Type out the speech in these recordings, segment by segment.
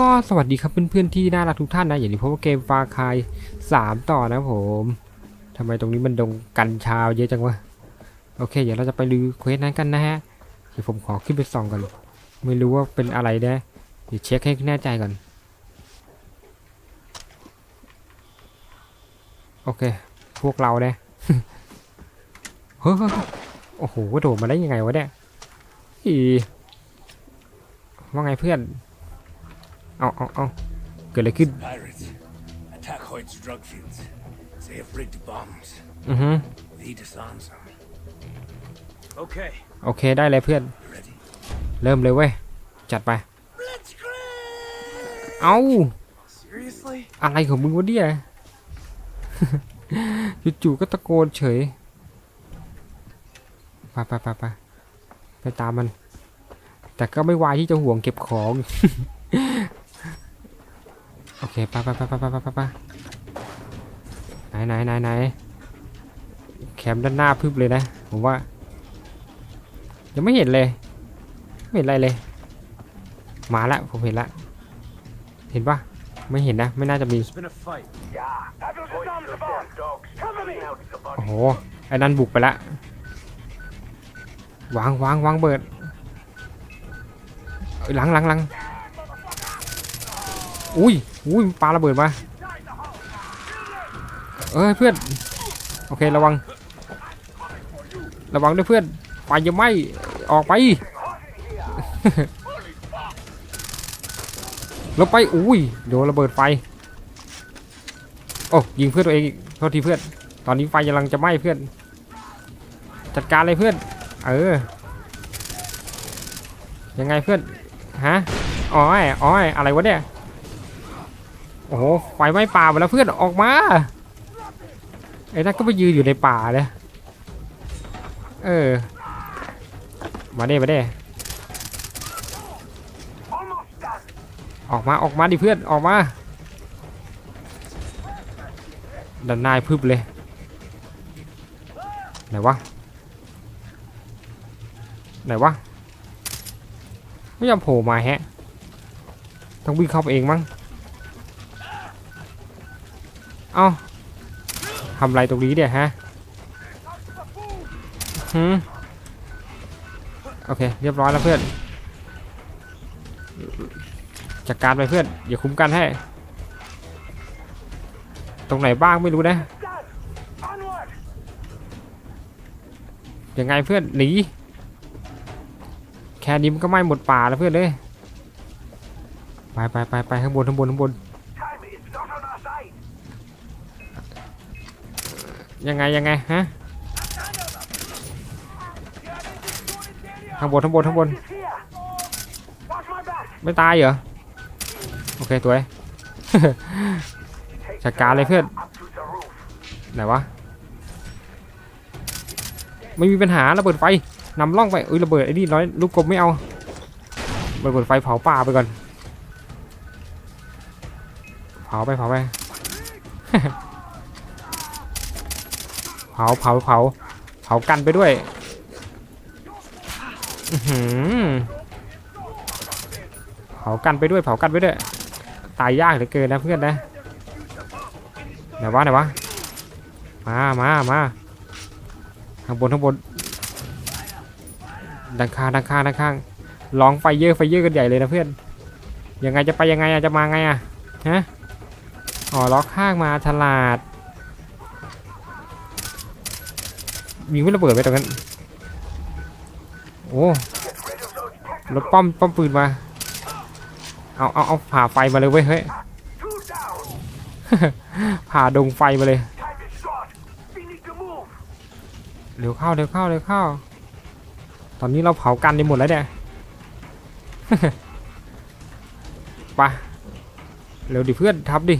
ก็สวัสดีครับเพื่อนๆที่น่ารักทุกท่านนะ อย่างที่พบว่าเกมฟาคายสามต่อนะผมทำไมตรงนี้มันดงกันชาวเยอะจังวะ โอเค เดี๋ยวเราจะไปรีเควสนั้นกันนะฮะ เดี๋ยวผมขอขึ้นไปส่องก่อนไม่รู้ว่าเป็นอะไรนะเดี๋ยวเช็คให้แน่ใจก่อน โอเค พวกเราเนี่ยเฮ้ยโอ้โหโดดมาได้ยังไงวะเนี่ยอีว่าไงเพื่อน เอาเอาเอาเกิดอะไรขึ้น Pirates attack Hoyt's drug fields. They have rigged bombs. อือฮึ He disarms them. Okay, โอเคได้เลยเพื่อน ready. เริ่มเลยเว้ย จัดไป Let's go! เอา Seriously? อะไรของมึงวะเนี่ย จู่ๆก็ตะโกนเฉย ไปไปไปไปไปตามมัน แต่ก็ไม่วายที่จะห่วงเก็บของ โอเคไปไปไปไปไปไปไปไหนไหนไหนไหนแคมด้านหน้าพึบเลยนะ ผมว่า ยังไม่เห็นเลย ไม่เห็นอะไรเลย มาละผมเห็นละ เห็นปะไม่เห็นนะ ไม่น่าจะมี โอ้โหไอ้นั่นบุกไปละ วางวางวางเบิดเอ้ยหลังหลังหลัง อุ้ยอุ้ยปลาระเบิดมาเอ้ยเพื่อนโอเคระวัง ระวังด้วยเพื่อนไฟจะไหม้ออกไปลงไปอุ้ยโดนระเบิดไฟโอ้ยิงเพื่อนตัวเองอีกโทษทีเพื่อน ตอนนี้ไฟกำลังจะไหม้เพื่อน จัดการเลยเพื่อน เออ ยังไงเพื่อนฮะอ๋อยอ๋อยอะไรวะเนี่ย โอ้โหไฟไหม้ป่าไปแล้วเพื่อนออกมาไอ้นั่นก็ไปยืนอยู่ในป่าเลยเออ มาเด้มาเด้ออกมาออกมาดิเพื่อนออกมาด้านน้าพึบเลยไหนวะไหนวะไม่ยอมโผล่มาแฮะ ต้องวิ่งเข้าไปเองมั้ง เอ้าทำไรตรงนี้เนี่ยฮะหืมโอเค เรียบร้อยแล้วเพื่อน จัดการไปเพื่อนอย่าคุ้มกันให้ ตรงไหนบ้างไม่รู้นะ ยังไงเพื่อนหนี แค่นี้มันก็ไม้หมดป่าแล้วเพื่อนเลย ไปไปไปไปข้างบนข้างบนข้างบน ยังไงยังไงฮะข้างบนข้างบนข้างบนไม่ตายเหรอ โอเคตัวเองจัดการเลยเพื่อน ไหนวะ ไม่มีปัญหาระเบิดไฟนำล่องไปเอ้ยระเบิดไอ้นี่น้อยลูกกลมไม่เอาระเบิดไฟเผาป่าไปก่อน เผาไปเผาไปาเผาเผาเผากันไปด้วยอือหือเผากันไปด้วยเผากันไปด้วย ตายยากเหลือเกินนะเพื่อนนะไหนวะไหนวะมามามาข้างบนข้างบนด้านข้างด้านข้างด้านข้างลองไฟเยอะไฟเยอะกันใหญ่เลยนะเพื่อน ยังไงจะไปยังไงอะจะมาไงอะฮะอ๋อล็อกข้างมาฉลาด มีไม่ระเบิดไว้ตรงนั้น โอ้รถป้อมป้อมปืนมา เอาเอาเอาผ่าไฟมาเลยเว้ยเฮ้ย ผ่าดงไฟมาเลย เร็วเข้าเร็วเข้าเร็วเข้า ตอนนี้เราเผากันไปหมดแล้วเนี่ยไปเร็วดิเพื่อนทับดิ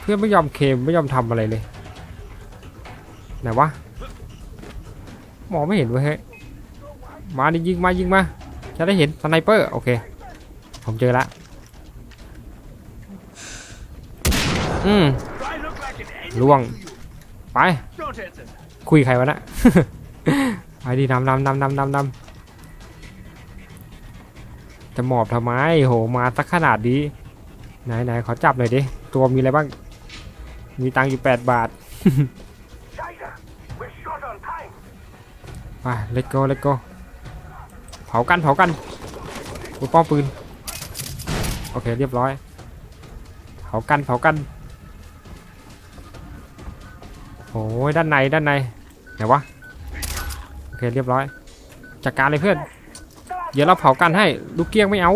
เพื่อนไม่ยอมเคมไม่ยอมทำอะไรเลย ไหนวะมองไม่เห็นเว้ยมาดิยิงมายิงมาจะได้เห็นสไนเปอร์โอเค ผมเจอละอืมล่วง ไป คุยใครวะนะไปดินำนำนำนำนำนำจะหมอบทำไมโหมาสักขนาดนี้ไหนไหนขอจับหน่อยดิ ตัวมีอะไรบ้าง มีตังค์อยู่8บาท ไป let's go let's go เผากันเผากันปืนป้อมปืน โอเคเรียบร้อย เผากันเผากันโอ้ยด้านในด้านในไหนวะโอเคเรียบร้อยจัดการเลยเพื่อนเดี๋ยวเราเผากันให้ลูกเกี้ยงไม่เอา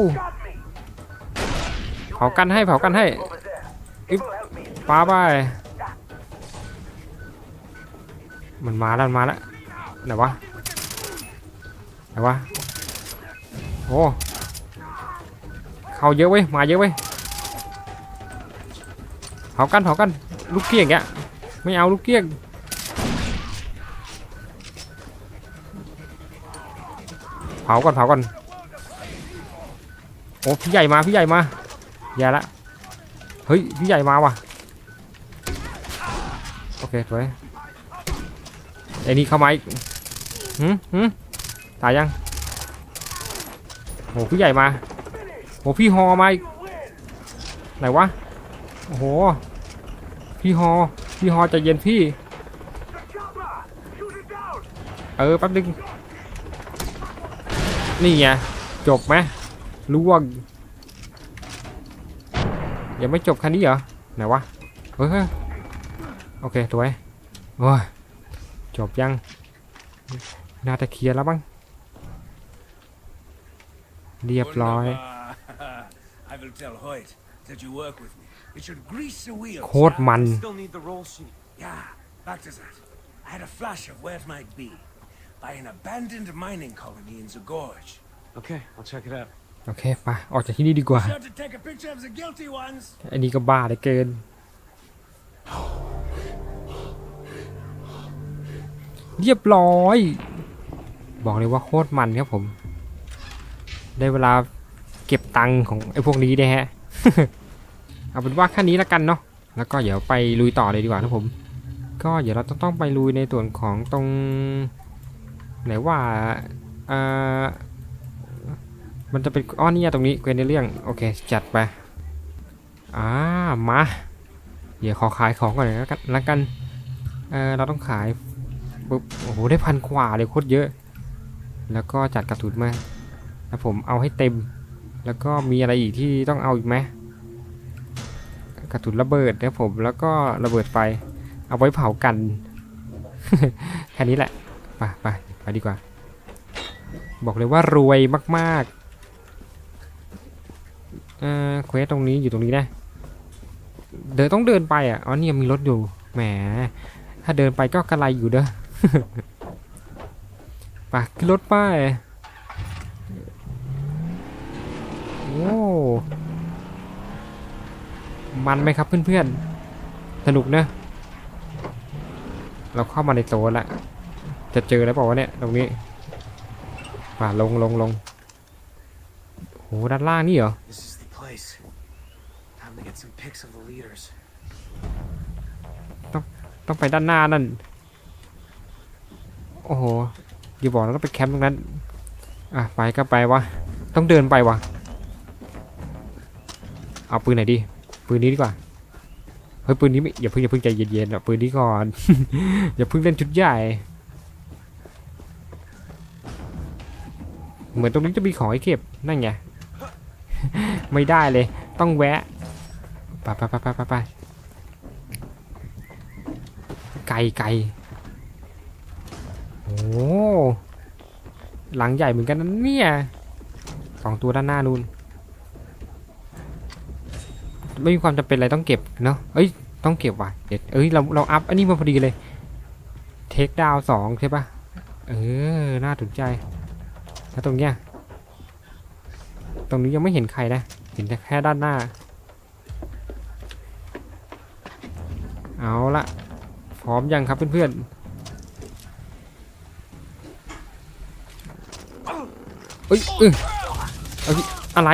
เผากันให้เผากันให้ Over there. Yep. It will help me. ปาไปมันมาแล้วมาแล้วไหนวะ วะโอ้เข้าเยอะเว้ยมาเยอะเว้ยเผากันเผากันลูกเกี้ยงแกไม่เอาลูกเกี้ยงเผาก่อนเผาก่อนโอ้พี่ใหญ่มาพี่ใหญ่มาแย่าละเฮ้ยพี่ใหญ่มาว่ะโอเคสวยไอ้นี่เข้ามาอีกหืมหืม ตายยังโหพี่ใหญ่มาโหพี่ฮอมาอีกไหนวะโอ้โหพี่ฮอพี่ฮอใจเย็นพี่ เออแป๊บนึงนี่ไงจบไหมล่วงยังไม่จบคันนี้เหรอไหนวะเฮ้ยเฮ้ยโอเคสวยโอ้ยจบยังน่าจะเคลียร์แล้วบ้าง เรียบร้อย I will tell Hoyt that you work with me. It should grease the wheels. โคตรมัน Still need the roll sheet. Yeah, back to that. I had a flash of where it might be. By an abandoned mining colony in the gorge. Okay, I'll check it out. โอเคไปออกจากที่นี่ดีกว่า Sure to take a picture of the guilty ones. อันนี้ก็บ้าเหลือเกิน เรียบร้อย บอกเลยว่าโคตรมันครับผม ได้เวลาเก็บตังค์ของไอ้พวกนี้นะฮะ เอาเป็นว่าแค่นี้แล้วกันเนาะ แล้วก็เดี๋ยวไปลุยต่อเลยดีกว่านะผม ก็เดี๋ยวเราต้องต้องไปลุยในส่วนของตรงไหนว่าเอ่อมันจะเป็นอ้อเนี่ยตรงนี้เกวนในเรื่องโอเคจัดไปอ่ามา เดี๋ยวขอขายของก่อนเลยแล้วกันแล้วกันเออเราต้องขายปุ๊บโอ้โหได้พันกว่าเลยโคตรเยอะ แล้วก็จัดกระสุนมา แล้วผมเอาให้เต็ม แล้วก็มีอะไรอีกที่ต้องเอาอีกไหมกระสุนระเบิดนะผมแล้วก็ระเบิดไฟ เอาไว้เผากัน แค่นี้แหละไปไปไปดีกว่า บอกเลยว่ารวยมากๆเอ่อเควสตรงนี้อยู่ตรงนี้นะเดินต้องเดินไปอะอ๋อเนี่ยมีรถอยู่แหมถ้าเดินไปก็กระไรอยู่เด้อไปขึ้นรถไป โอ้ มันไหมครับเพื่อนๆ สนุกเนอะเราเข้ามาในโซนละ จะเจอแล้วเปล่าวะเนี่ยตรงนี้ป่าลงลงลงโหด้านล่างนี่เหรอ This is the place. Time to get some pics of the leaders. ต้องไปด้านหน้านั่น โอ้โหอย่าบอกนะต้องไปแคมป์ตรงนั้น อะไปก็ไปวะ ต้องเดินไปวะ เอาปืนไหนดี ปืนนี้ดีกว่าเฮ้ยปืนนี้ไม่อย่าเพิ่งอย่าเพิ่งใจเย็นๆอะปืนนี้ก่อน อย่าเพิ่งเล่นชุดใหญ่ เหมือนตรงนี้จะมีของให้เก็บนั่นไง ไม่ได้เลย ต้องแวะไปไปไปไปไปไปไกลไกลโอ้หลังใหญ่เหมือนกันนะเนี่ยสองตัวด้านหน้านู่น ไม่มีความจำเป็นอะไรต้องเก็บเนาะเอ้ยต้องเก็บว่ะเด็ดเอ้ยเราเราอัพอันนี้มาพอดีเลยเทคดาวสองใช่ปะเออน่าสนใจแล้วตรงเนี้ยตรงนี้ยังไม่เห็นใครนะเห็นแต่แค่ด้านหน้า เอาละพร้อมยังครับเพื่อนๆเอ้ยเอ้ยเอ้ยอะไร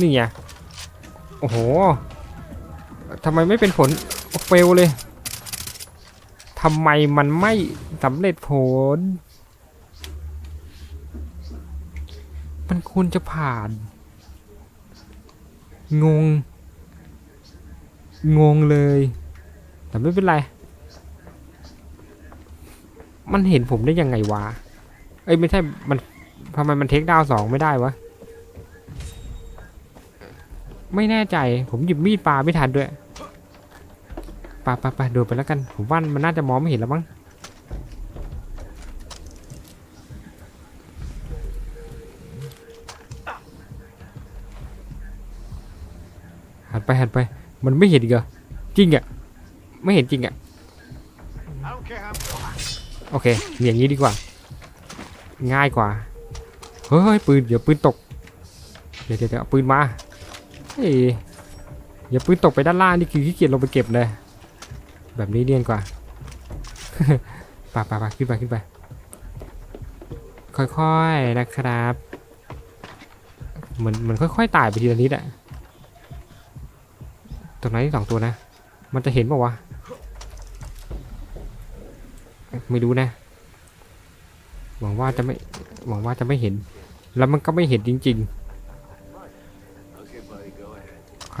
นี่ไง โอ้โหทำไมไม่เป็นผลเฟลเลยทำไมมันไม่สำเร็จผล มันควรจะผ่าน งง งงเลย แต่ไม่เป็นไร มันเห็นผมได้ยังไงวะ เอ้ยไม่ใช่ มันทำไมมันเทคดาวสองไม่ได้วะ ไม่แน่ใจ ผมหยิบมีดปลาไม่ทันด้วยปลาปลาปลาโดดไปแล้วกัน ผมว่ามันน่าจะมองไม่เห็นแล้วมั้งหันไปหันไป มันไม่เห็นอีกเหรอจริงอะไม่เห็นจริงอะโอเค อย่างนี้ดีกว่า ง่ายกว่า เฮ้ยปืน เดี๋ยวปืนตก เดี๋ยวเดี๋ยวเดี๋ยวปืนมา อย่าปืนตกไปด้านล่างนี่คือขี้เกียจลงไปเก็บเลย แบบนี้เนียนกว่าป่าป่าป่าขึ้นไปขึ้นไป ค่อยๆนะครับเหมือนเหมือนค่อยๆไต่ไปทีละนิดอะตรงนั้นที่สองตัวนะ มันจะเห็นเปล่าวะ ไม่รู้นะ หวังว่าจะไม่ หวังว่าจะไม่เห็น แล้วมันก็ไม่เห็นจริง Okay,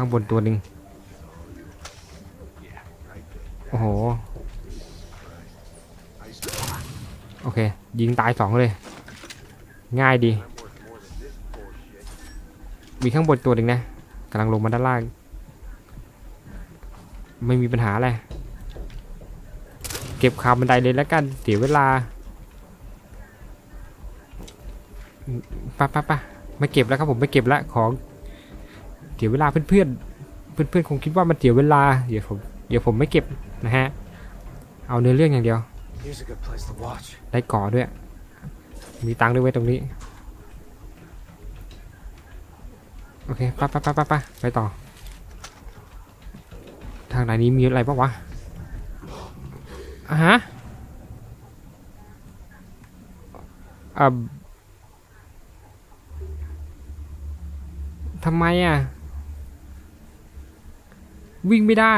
ข้างบนตัวหนึ่งโอ้โห โอเค ยิงตายสองเลย ง่ายดี มีข้างบนตัวหนึ่งนะกำลังลงมาด้านล่าง ไม่มีปัญหาอะไรเก็บคาบันไดเลยแล้วกัน เสียเวลาปะปะปะไม่เก็บแล้วครับผมไม่เก็บแล้วของ เสียเวลาเพื่อนๆ เพื่อนๆคงคิดว่ามันเสียเวลา เดี๋ยวผม เดี๋ยวผมไม่เก็บนะฮะ เอาเนื้อเรื่องอย่างเดียว Here's a good place to watch. ได้ก่อด้วย มีตังค์ด้วยไว้ตรงนี้ โอเคไปไปไปไปไปไปต่อ ทางไหนนี้มีอะไรบ้างวะอะฮะอ่าทำไมอะ วิ่งไม่ได้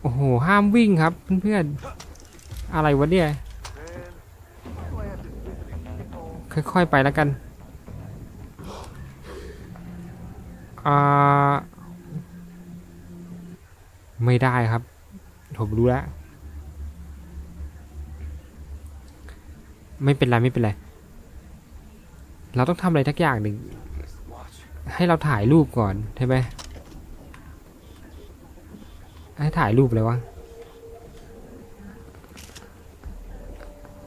โอ้โห ห้ามวิ่งครับเพื่อนๆ อะไรวะเนี่ย ค่อยๆไปแล้วกัน อ่า ไม่ได้ครับ ผมรู้แล้ว ไม่เป็นไร ไม่เป็นไร เราต้องทำอะไรทักอย่างหนึ่ง ให้เราถ่ายรูปก่อนใช่ไหมให้ถ่ายรูปเลยวะ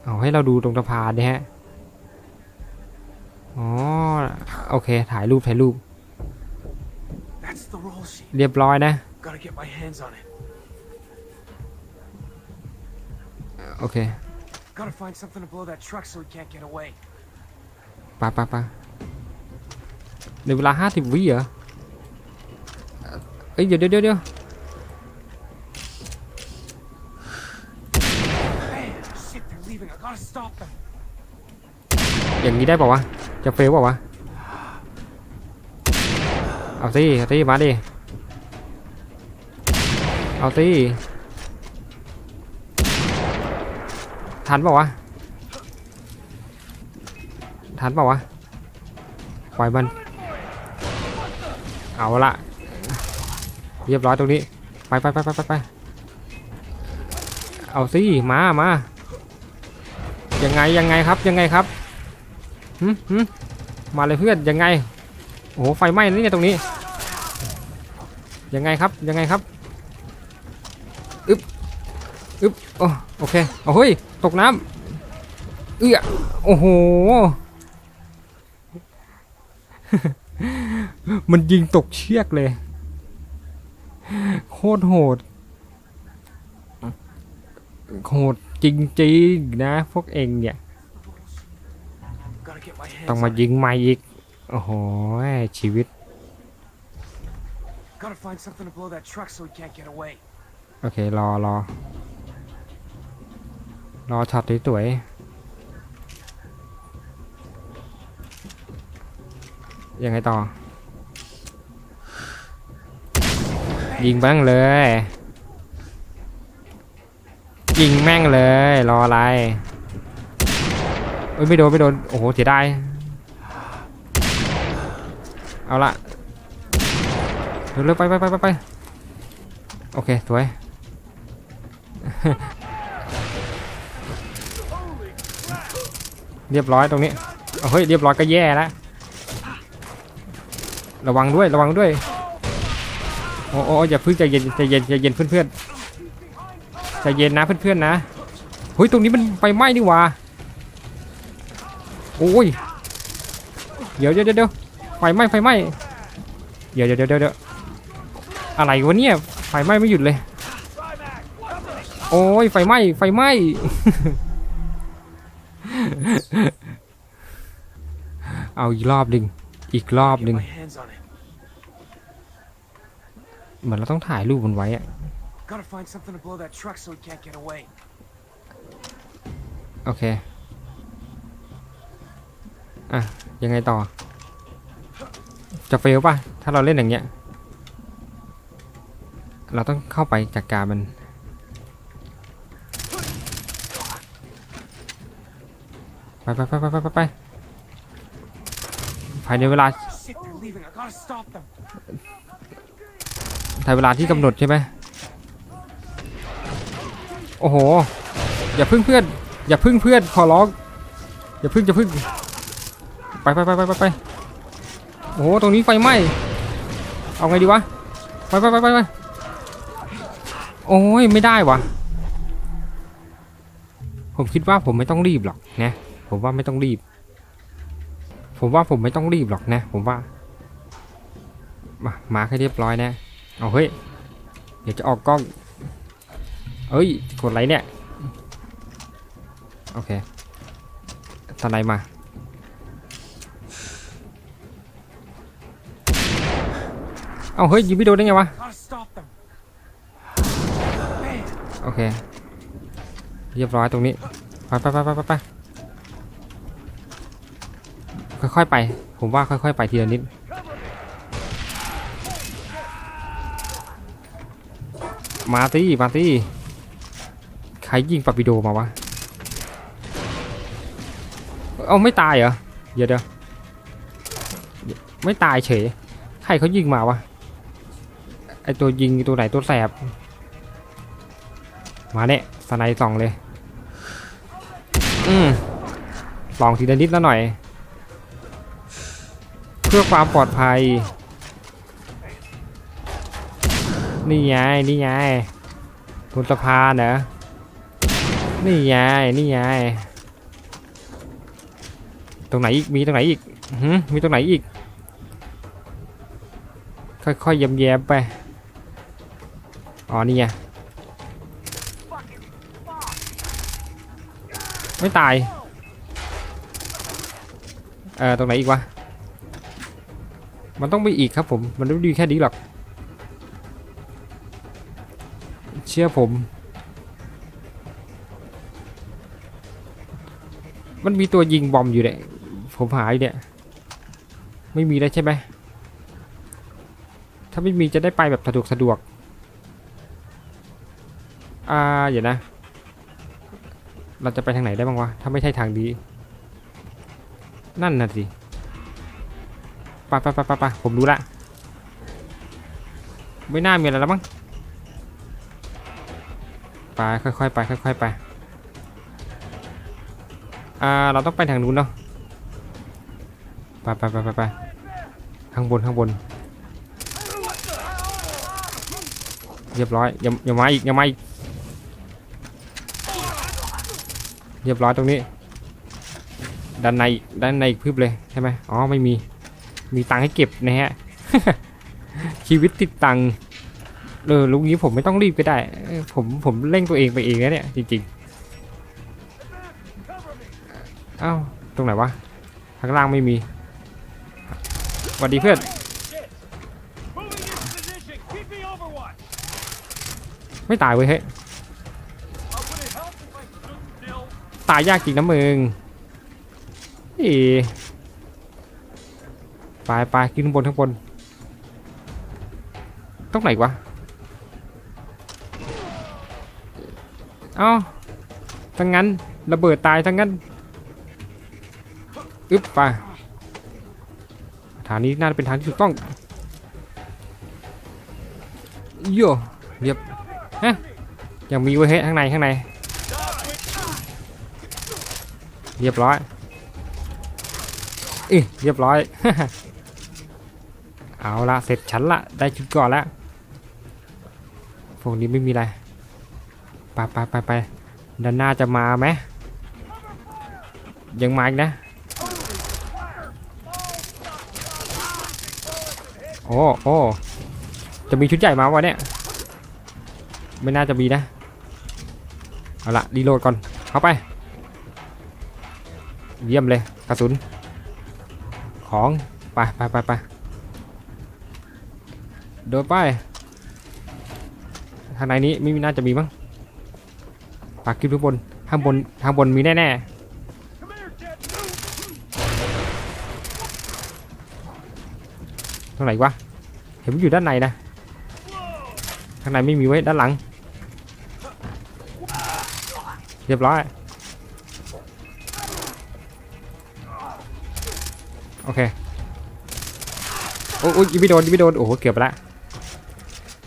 เอาให้เราดูตรงสะพานเนี่ยฮะอ๋อโอเคถ่ายรูปถ่ายรูป That's the roll sheet. เรียบร้อยนะ Gotta get my hands on it. โอเค Gotta find something to blow that truck so he can't get away. ปะปะปะ ในเวลาห้าสิบวิเหรอ เอ้ย เดี๋ยวเดี๋ยวเดี๋ยวอย่างนี้ได้ป่าวะ จะเฟลป่าวะ เอาสิเอาสิมาดิ เอาสิทันป่าวะ ทันป่าวะปล่อยมัน เอาละเรียบร้อยตรงนี้ ไปไปไปไปไปไปเอาสิมามายังไงยังไงครับยังไงครับหึหึมาเลยเพื่อนยังไงโอ้โหไฟไหม้แล้วเนี่ยตรงนี้ ยังไงครับยังไงครับอึบอึบโอ้โอเคโอ้เฮ้ยตกน้ำเอื้อโอ้โห มันยิงตกเชือกเลย โคตรโหด โหดจริงๆนะ พวกเองเนี่ย Gotta get my hands ต้องมา on it. ยิงไม่อีก โอ้โห ชีวิต Gotta find something to blow that truck so he can't get away. โอเค รอรอรอช็อตสวยๆ ยังไงต่อ ยิงแม่งเลย ยิงแม่งเลย รออะไรเอ้ยไม่โดนไม่โดน โอ้โหเสียดายเอาละเร็วๆไปไปไปไปไปโอเคสวย เรียบร้อยตรงนี้เอาเฮ้ยเรียบร้อยก็แย่แล้ว ระวังด้วยระวังด้วยโอ้โอ้อย่าเพึ่งใจเย็นใจเย็นใจเย็นเพื่อนๆใจเย็นนะเพื่อนๆนะเฮ้ยตรงนี้มันไฟไหม้นี่หว่าโอ้ยเดี๋ยวเดี๋ยวเดี๋ยวไฟไหม้ไฟไหม้เดี๋ยวเดี๋ยวเดี๋ยวเดี๋ยวอะไรวะเนี่ยไฟไหม้ไม่หยุดเลยโอ้ยไฟไหม้ไฟไหม้เอาอีกรอบหนึ่งอีกรอบหนึ่ง hands on it. เหมือนเราต้องถ่ายรูปมันไว้อะ Gotta find something to blow that truck so he can't get away. โอเค อะ ยังไงต่อ จะเฟลป่ะ ถ้าเราเล่นอย่างเงี้ย เราต้องเข้าไปจัดการมันไปไปไปไปไปไปไปภายในเวลา ถ่ายเวลาที่กำหนดใช่ไหมโอ้โห อย่าพึ่งเพื่อน อย่าพึ่งเพื่อน ขอร้อง อย่าพึ่งอย่าพึ่ง ไปไปไปไปไปไปโอ้โห ตรงนี้ไฟไหม้ เอาไงดีวะ ไปไปไปไปไปโอ้ย ไม่ได้วะผมคิดว่าผมไม่ต้องรีบหรอกนะ ผมว่าไม่ต้องรีบ ผมว่าผมไม่ต้องรีบหรอกนะ ผมว่ามามาให้เรียบร้อยนะ เอาเฮ้ย เดี๋ยวจะออกกล้อง เอ้ย กดไลค์เนี่ย โอเคสไนด์มา เอาเฮ้ยยิงไม่โดนได้ไงวะ โอเค เรียบร้อยตรงนี้ ไปไปไปไปไป ค่อยๆไป ผมว่าค่อยๆไปทีละนิดมาสิมาสิใครยิงปาปิโดมาวะ เอาไม่ตายเหรอ เดี๋ยวเดี๋ยวไม่ตายเฉย ใครเขายิงมาวะ ไอตัวยิงตัวไหนตัวแสบ มาเนี่ยสไนส่องเลย อืมลองทีละนิดแล้วหน่อย เพื่อความปลอดภัย นี่ไงนี่ไงบนสะพานเหรอนี่ไงนี่ไงตรงไหนอีกมีตรงไหนอีกหือมีตรงไหนอีก ค่อยๆแยมไปอ๋อนี่ไงไม่ตาย เอ่อตรงไหนอีกวะ มันต้องไปอีกครับผม มันไม่ดีแค่นี้หรอก เชื่อผม มันมีตัวยิงบอมอยู่เนี่ยผมหายเนี่ย ไม่มีแล้วใช่ไหม ถ้าไม่มีจะได้ไปแบบสะดวกสะดวก อ่าเดี๋ยวนะ เราจะไปทางไหนได้บ้างวะ ถ้าไม่ใช่ทางนี้นั่นน่ะสิ ปะปะปะปะปะผมรู้ละไม่น่ามีอะไรแล้วมั้งไปค่อยๆไปค่อยๆไปอ่าเราต้องไปทางนู้นเนาะไปไปไปไปไปข้างบนข้างบนเรียบร้อยอย่าอย่ามาอีกอย่ามาอีกเรียบร้อยตรงนี้ด้านในด้านในอีกพึบเลยใช่ไหมอ๋อไม่มี มีตังค์ให้เก็บนะฮะ ชีวิตติดตังค์เออลุงนี้ผมไม่ต้องรีบก็ได้ ผมผมเร่งตัวเองไปเองนะเนี่ยจริงๆ เอ้าตรงไหนวะข้างล่างไม่มีสวัสดีเพื่อนไม่ตายเว้ยเฮ้ยตายยากจริงนะมึงอี ไปไปขึ้นข้างบนข้างบนต้องไหนวะเอ้าทั้งงั้นระเบิดตายทั้งงั้นอึ๊บไปทางนี้น่าจะเป็นทางที่ถูกต้องโย่เรียบฮะยังมีไว้เฮ้ข้างในข้างในเรียบร้อยอีเรียบร้อย เอาละเสร็จฉันละได้ชุดก่อนแล้วพวกนี้ไม่มีอะไรไปไปไปไปด้านหน้าจะมาไหมยังมาอีกนะโอ้โอ้จะมีชุดใหญ่มาวะเนี่ยไม่น่าจะมีนะเอาละรีโหลดก่อนเข้าไป เยี่ยมเลยกระสุนของ ไปไปไปไป โดนไปทางในนี้ไม่มีน่าจะมีมั้งปากขึ้นข้างบนข้างบนข้างบนมีแน่ๆตรงไหนวะเห็นมันอยู่ด้านในนะข้างในไม่มีไว้ด้านหลัง เรียบร้อยโอเคโอ้ยยิงไม่โดนยิงไม่โดนโอ้โหเกือบไปละ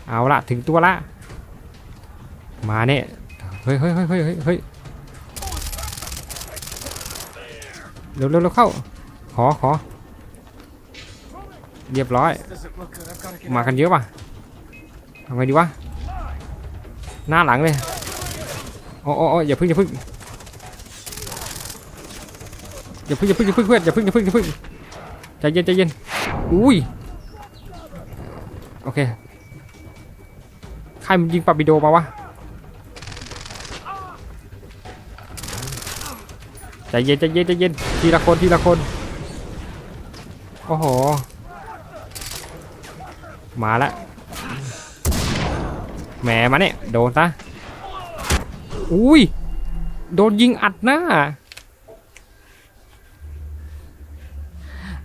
เอาละถึงตัวละ มาเนี่ยเฮ้ยเฮ้ยเฮ้ยเฮ้ยเฮ้ยเฮ้ยเร็วเร็วเร็วเข้า ขอขอเรียบร้อย มากันเยอะป่ะทำไงดีวะ หน้าหลังเลยโอ้โอ้โอ้อย่าพึ่งอย่าพึ่งอย่าพึ่งอย่าพึ่งอย่าพึ่งเพื่อนอย่าพึ่งอย่าพึ่งอย่าพึ่งใจเย็นใจเย็นอุ้ยโอเค ครมันยิงปาปิโดมาวะใจเย็นใจเย็นใจเย็นทีละคนทีละคน โอ้โห มาล้วแหมมาเนี่ยโดนซะอุ้ย โดนยิงอัดหน้า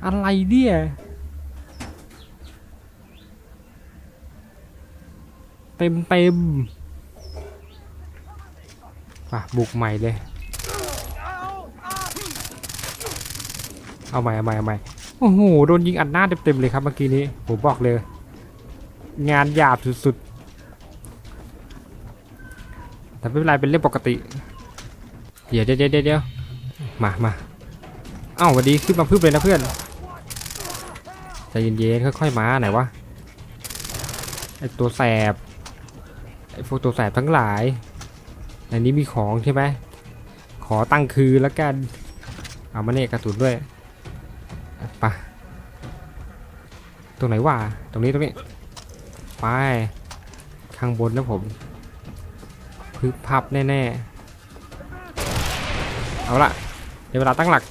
อะไรเนี่ย เต็มเต็มป่ะบุกใหม่เลย เอาใหม่เอาใหม่เอาใหม่โอ้โหโดนยิงอัดหน้าเต็มๆเลยครับเมื่อกี้นี้ผมบอกเลย งานหยาบสุดๆแต่ไม่เป็นไรเป็นเรื่องปกติ เดี๋ยวเดี๋ยวเดี๋ยวมามาเอ้าสวันดีขึ้นมาพึบเลยนะเพื่อนใจเย็นๆค่อยๆมาไหนวะไอตัวแสบ ไอพวกตัวแสบทั้งหลายในนี้มีของใช่ไหมขอตั้งคืนแล้วกันเอามาเนี่ยกระสุนด้วยไปะตรงไหนวะตรงนี้ตรงนี้ไปข้างบนนะผมพึบพับแน่ๆเอาละเดี๋ยวเวลาตั้งหลัก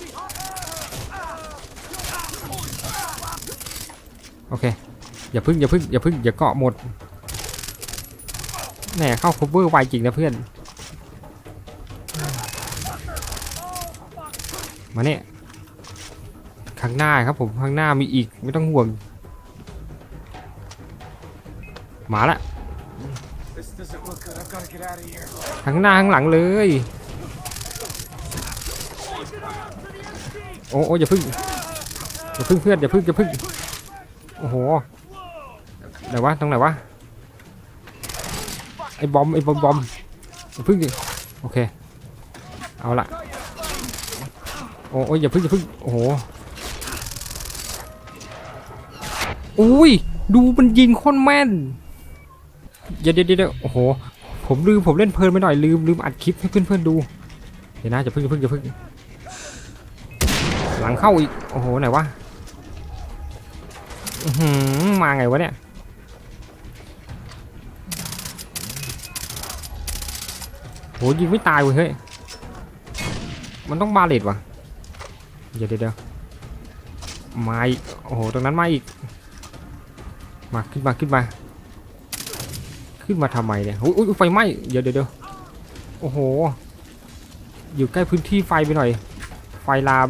โอเคอย่าพึ่งอย่าพึ่งอย่าพึ่งอย่าเกาะหมด แหน่เข้าคัฟเวอร์ไวจริงนะเพื่อน มาเนี่ยข้างหน้าครับผมข้างหน้ามีอีกไม่ต้องห่วง มาละ This doesn't look good. I've got to get out of here. ทั้งหน้าทั้งหลังเลย โอ้โอ้อย่าพึ่งอย่าพึ่งเพื่อนอย่าพึ่งอย่าพึ่งโอ้โหไหนวะตรงไหนวะ ไอ้บอมไอ้บอมบอมอย่าพึ่งดิโอเค เอาละโอ้โอ้อย่าพึ่งอย่าพึ่งโอ้โหอุ้ยดูมันยิงคนแม่นเดี๋ยวเดี๋ยวเดี๋ยวโอ้โห ผมลืมผมเล่นเพลินไปหน่อยลืมลืมอัดคลิปให้เพื่อนๆดู เดี๋ยวนะจะพึ่งจะพึ่งจะพึ่งหลังเข้าอีก โอ้โห ไหนวะมาไงวะเนี่ย โหยิงไม่ตายเว้ยเฮ้ย มันต้องบาเลตวะเดี๋ยวเดี๋ยวเดี๋ยวมาอีกโอ้โห ตรงนั้นมาอีก มาขึ้นมาขึ้นมา ขึ้นมาทำไมเนี่ยอุ๊ยอุ๊ยไฟไหม้เดี๋ยวเดี๋ยวโอ้โห อยู่ใกล้พื้นที่ไฟไปหน่อย ไฟลาม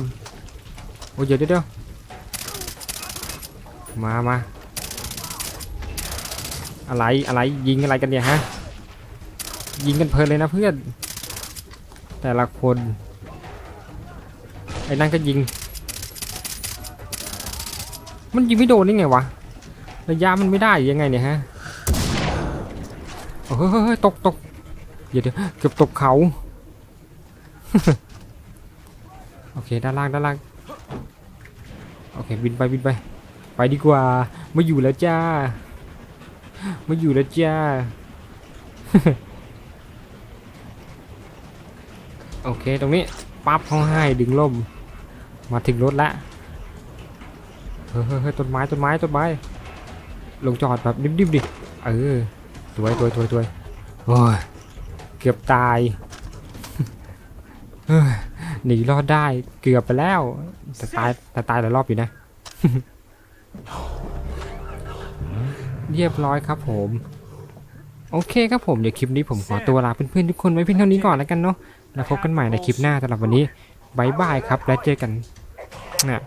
โอ้ยเดี๋ยวเดี๋ยวมามาอะไรอะไรยิงอะไรกันเนี่ยฮะ ยิงกันเพลินเลยนะเพื่อน แต่ละคน ไอ้นั่นก็ยิง มันยิงไม่โดนได้ไงวะ ระยะมันไม่ได้ยังไงเนี่ยฮะเฮ้ยเฮ้ยเฮ้ยตกตกเดี๋ยวเดี๋ยวเกือบตกเขา โอเค ด้านล่างด้านล่าง โอเค บินไปบินไป ไปดีกว่า ไม่อยู่แล้วจ้า ไม่อยู่แล้วจ้า โอเคตรงนี้ปั๊บเขาให้ดึงล่ม มาถึงรถละเฮ้ยเฮ้ยเฮ้ยต้นไม้ต้นไม้ต้นไม้ลงจอดแบบดิบๆดิเออสวยสวยสวยสวยโอ้ยเกือบตายเฮ้ยหนีรอดได้เกือบไปแล้วแต่ตายแต่ตายหลายรอบอยู่นะ เรียบร้อยครับผม โอเคครับผมเดี๋ยวคลิปนี้ผมขอตัวลาเพื่อนๆทุกคนไว้เพียงเท่านี้ก่อนแล้วกันเนาะ แล้วพบกันใหม่ในคลิปหน้าสำหรับวันนี้บายบายครับ แล้วเจอกันนะ